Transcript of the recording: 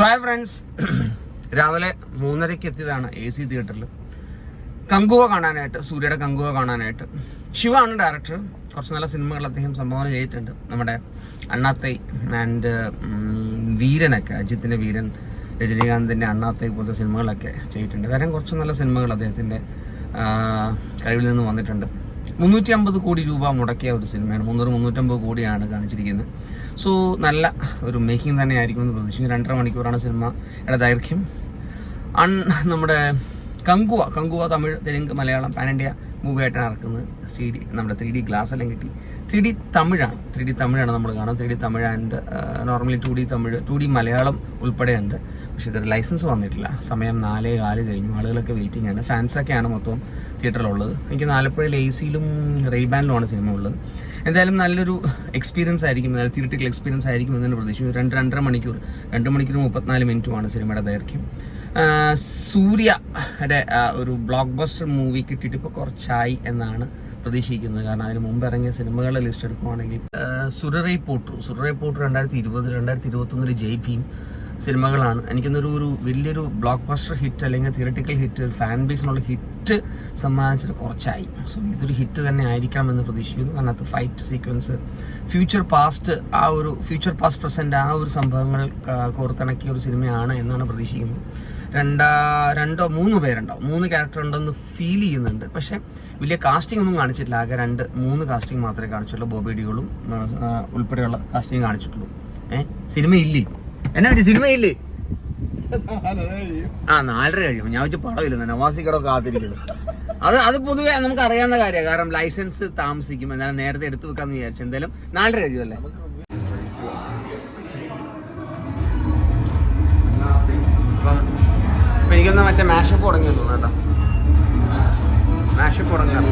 So hi friends രാവിലെ മൂന്നരയ്ക്ക് എത്തിയതാണ് A C തിയേറ്ററിൽ കങ്കുവ കാണാനായിട്ട് സൂര്യയുടെ കങ്കുവ കാണാനായിട്ട്. ശിവാണ് ഡയറക്ടർ കുറച്ച് നല്ല സിനിമകൾ അദ്ദേഹം സംഭാവന ചെയ്തിട്ടുണ്ട്. നമ്മുടെ അണ്ണാത്തൈ ആൻഡ് വീരനൊക്കെ അജിത്തിന്റെ വീരൻ രജനീകാന്തിന്റെ അണ്ണാത്തൈ പോലത്തെ സിനിമകളൊക്കെ ചെയ്തിട്ടുണ്ട്. വേറെ കുറച്ച് നല്ല സിനിമകൾ അദ്ദേഹത്തിന്റെ കഴിവിൽ നിന്ന് വന്നിട്ടുണ്ട്. മുന്നൂറ്റി അമ്പത് കോടി രൂപ മുടക്കിയ ഒരു സിനിമയാണ്. മുന്നൂറ് മുന്നൂറ്റമ്പത് കോടിയാണ് കാണിച്ചിരിക്കുന്നത്. സോ നല്ല ഒരു മേക്കിംഗ് തന്നെ ആയിരിക്കും എന്ന് പ്രതീക്ഷിക്കുന്നു. രണ്ടര മണിക്കൂറാണ് സിനിമ. സിനിമയുടെ ദൈർഘ്യം. അൺ നമ്മുടെ Kanguva Kanguva Tamil Telugu Malayalam pan India movie ആയിട്ടാണ് ഇറക്കുന്നത് സി ഡി നമ്മുടെ ത്രീ ഡി ഗ്ലാസ് എല്ലാം കിട്ടി. ത്രീ ഡി തമിഴാണ്. ത്രീ ഡി തമിഴാണ് നമ്മൾ കാണുന്നത്. Three D Tamil and normally two D Tamil two D Malayalam ഉൾപ്പെടെയുണ്ട്. പക്ഷേ ഇതൊരു ലൈസൻസ് വന്നിട്ടില്ല. സമയം നാലേ കാൽ കഴിഞ്ഞു. ആളുകളൊക്കെ വെയിറ്റിംഗ് ആണ്. ഫാൻസൊക്കെയാണ് മൊത്തം തിയേറ്ററിലുള്ളത് എനിക്ക് ആലപ്പുഴയിൽ എ സിയിലും റെയ്ബാനിലുമാണ് സിനിമ ഉള്ളത്. എന്തായാലും നല്ലൊരു എക്സ്പീരിയൻസ് ആയിരിക്കും. നല്ല തിയേറ്ററിക്കൽ എക്സ്പീരിയൻസ് ആയിരിക്കും എന്ന് തന്നെ പ്രതീക്ഷിക്കും രണ്ട് രണ്ടര മണിക്കൂർ രണ്ട് മണിക്കൂർ മുപ്പത്തിനാല് മിനിറ്റുമാണ് സിനിമയുടെ ദൈർഘ്യം. സൂര്യയുടെ ഒരു ബ്ലോക്ക് ബസ്റ്റർ മൂവി കിട്ടിയിട്ട് ഇപ്പോൾ കുറച്ചായി എന്നാണ് പ്രതീക്ഷിക്കുന്നത്. കാരണം അതിന് മുമ്പ് ഇറങ്ങിയ സിനിമകളുടെ ലിസ്റ്റ് എടുക്കുവാണെങ്കിൽ സുരറൈ പോട്ടു. സുരറൈ പോട്ടു രണ്ടായിരത്തി ഇരുപത് രണ്ടായിരത്തി ഇരുപത്തൊന്നിൽ ജയ് ഭീം സിനിമകളാണ്. എനിക്കൊന്നൊരു ഒരു വലിയൊരു ബ്ലോക്ക് ബസ്റ്റർ ഹിറ്റ് അല്ലെങ്കിൽ തിയറട്ടിക്കൽ ഹിറ്റ് ഫാൻ ബേസിനുള്ള ഹിറ്റ് സമ്മാനിച്ചിട്ട് കുറച്ചായി. സോ ഇതൊരു ഹിറ്റ് തന്നെ ആയിരിക്കാമെന്ന് പ്രതീക്ഷിക്കുന്നു. അത് ഫൈറ്റ് സീക്വൻസ് ഫ്യൂച്ചർ പാസ്റ്റ് ആ ഒരു ഫ്യൂച്ചർ പാസ്റ്റ് പ്രസന്റ് ആ ഒരു സംഭവങ്ങൾ കോർത്തിണക്കിയ ഒരു സിനിമയാണ് എന്നാണ് പ്രതീക്ഷിക്കുന്നത്. രണ്ടാ രണ്ടോ മൂന്ന് പേരുണ്ടാവും. മൂന്ന് ക്യാരക്ടർ ഉണ്ടെന്ന് ഫീൽ ചെയ്യുന്നുണ്ട്. പക്ഷെ വലിയ കാസ്റ്റിംഗ് ഒന്നും കാണിച്ചിട്ടില്ല. ആകെ രണ്ട് മൂന്ന് കാസ്റ്റിംഗ് മാത്രമേ കാണിച്ചിട്ടുള്ളൂ ബോബി ഡികളും ആ, ആ, ഉൾപ്പെടെയുള്ള കാസ്റ്റിംഗ് കാണിച്ചിട്ടുള്ളൂ. ഏഹ് സിനിമ ഇല്ലേ? എന്നാ പറ്റി? സിനിമ ഇല്ലേ? ആ നാലര കഴിയും. ഞാൻ വെച്ച് പടമില്ല നവാസിക്കടോ കാത്തിരിക്കുന്നു. അത് അത് പൊതുവേ നമുക്ക് അറിയാവുന്ന കാര്യമാണ്. കാരണം ലൈസൻസ് താമസിക്കും. എന്നാലും നേരത്തെ എടുത്തു വെക്കാന്ന് വിചാരിച്ചു. എന്തായാലും നാലര കഴിയും എനിക്കൊന്ന് മറ്റേ മാഷപ്പ് തുടങ്ങിയല്ലോ കേട്ടോ? മാഷപ്പ് തുടങ്ങാറ്